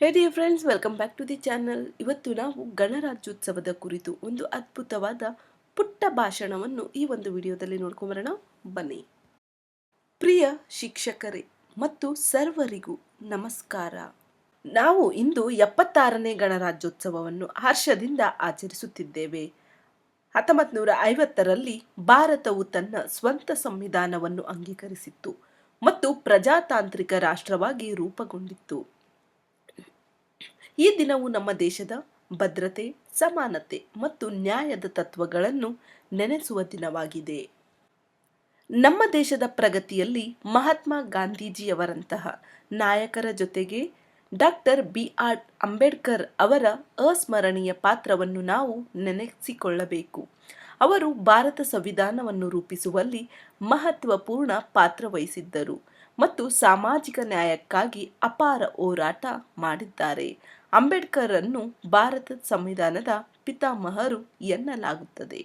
Hey dear friends welcome back to the channel ಇವತ್ತು ನಾವು ಗಣರಾಜ್ಯೋತ್ಸವದ ಕುರಿತು ಒಂದು ಅದ್ಭುತವಾದ ಪುಟ್ಟ ಭಾಷಣವನ್ನು ಈ ಒಂದು ವಿಡಿಯೋದಲ್ಲಿ ನೋಡ್ಕೊಂಬರೋಣ. ಬನ್ನಿ. ಪ್ರಿಯ ಶಿಕ್ಷಕರೇ ಮತ್ತು ಸರ್ವರಿಗೂ ನಮಸ್ಕಾರ. ನಾವು ಇಂದು ಎಪ್ಪತ್ತಾರನೇ ಗಣರಾಜ್ಯೋತ್ಸವವನ್ನು ಹರ್ಷದಿಂದ ಆಚರಿಸುತ್ತಿದ್ದೇವೆ. ಹತ್ತೊಂಬತ್ತು ನೂರ ಐವತ್ತರಲ್ಲಿ ಭಾರತವು ತನ್ನ ಸ್ವಂತ ಸಂವಿಧಾನವನ್ನು ಅಂಗೀಕರಿಸಿತ್ತು ಮತ್ತು ಪ್ರಜಾತಾಂತ್ರಿಕ ರಾಷ್ಟ್ರವಾಗಿ ರೂಪುಗೊಂಡಿತ್ತು. ಈ ದಿನವು ನಮ್ಮ ದೇಶದ ಭದ್ರತೆ, ಸಮಾನತೆ ಮತ್ತು ನ್ಯಾಯದ ತತ್ವಗಳನ್ನು ನೆನೆಸುವ ದಿನವಾಗಿದೆ. ನಮ್ಮ ದೇಶದ ಪ್ರಗತಿಯಲ್ಲಿ ಮಹಾತ್ಮ ಗಾಂಧೀಜಿಯವರಂತಹ ನಾಯಕರ ಜೊತೆಗೆ ಡಾಕ್ಟರ್ ಬಿ ಆರ್ ಅಂಬೇಡ್ಕರ್ ಅವರ ಅಸ್ಮರಣೀಯ ಪಾತ್ರವನ್ನು ನಾವು ನೆನೆಸಿಕೊಳ್ಳಬೇಕು. ಅವರು ಭಾರತ ಸಂವಿಧಾನವನ್ನು ರೂಪಿಸುವಲ್ಲಿ ಮಹತ್ವಪೂರ್ಣ ಪಾತ್ರ ವಹಿಸಿದ್ದರು. ಮತ್ತು ಸಾಮಾಜಿಕ ನ್ಯಾಯಕ್ಕಾಗಿ ಅಪಾರ ಹೋರಾಟ ಮಾಡಿದ್ದಾರೆ. ಅಂಬೇಡ್ಕರ್ ಅನ್ನು ಭಾರತ ಸಂವಿಧಾನದ ಪಿತಾಮಹರು ಎನ್ನಲಾಗುತ್ತದೆ.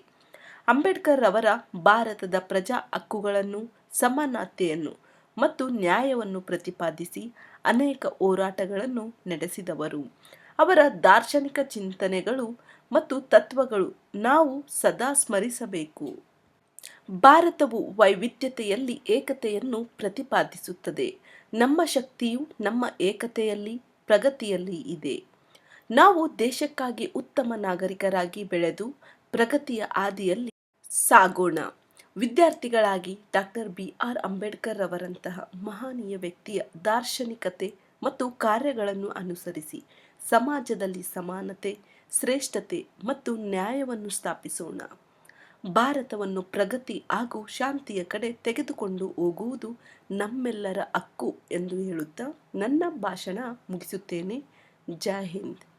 ಅಂಬೇಡ್ಕರ್ ಅವರ ಭಾರತದ ಪ್ರಜಾ ಹಕ್ಕುಗಳನ್ನು, ಸಮಾನತೆಯನ್ನು ಮತ್ತು ನ್ಯಾಯವನ್ನು ಪ್ರತಿಪಾದಿಸಿ ಅನೇಕ ಹೋರಾಟಗಳನ್ನು ನಡೆಸಿದವರು. ಅವರ ದಾರ್ಶನಿಕ ಚಿಂತನೆಗಳು ಮತ್ತು ತತ್ವಗಳು ನಾವು ಸದಾ ಸ್ಮರಿಸಬೇಕು. ಭಾರತವು ವೈವಿಧ್ಯತೆಯಲ್ಲಿ ಏಕತೆಯನ್ನು ಪ್ರತಿಪಾದಿಸುತ್ತದೆ. ನಮ್ಮ ಶಕ್ತಿಯು ನಮ್ಮ ಏಕತೆಯಲ್ಲಿ, ಪ್ರಗತಿಯಲ್ಲಿ ಇದೆ. ನಾವು ದೇಶಕ್ಕಾಗಿ ಉತ್ತಮ ನಾಗರಿಕರಾಗಿ ಬೆಳೆದು ಪ್ರಗತಿಯ ಆದಿಯಲ್ಲಿ ಸಾಗೋಣ. ವಿದ್ಯಾರ್ಥಿಗಳಾಗಿ ಡಾಕ್ಟರ್ ಬಿ ಆರ್ ಅಂಬೇಡ್ಕರ್ ಅವರಂತಹ ಮಹನೀಯ ವ್ಯಕ್ತಿಯ ದಾರ್ಶನಿಕತೆ ಮತ್ತು ಕಾರ್ಯಗಳನ್ನು ಅನುಸರಿಸಿ ಸಮಾಜದಲ್ಲಿ ಸಮಾನತೆ, ಶ್ರೇಷ್ಠತೆ ಮತ್ತು ನ್ಯಾಯವನ್ನು ಸ್ಥಾಪಿಸೋಣ. ಭಾರತವನ್ನು ಪ್ರಗತಿ ಹಾಗೂ ಶಾಂತಿಯ ಕಡೆ ತೆಗೆದುಕೊಂಡು ಹೋಗುವುದು ನಮ್ಮೆಲ್ಲರ ಹಕ್ಕು ಎಂದು ಹೇಳುತ್ತಾ ನನ್ನ ಭಾಷಣ ಮುಗಿಸುತ್ತೇನೆ. ಜೈ ಹಿಂದ್.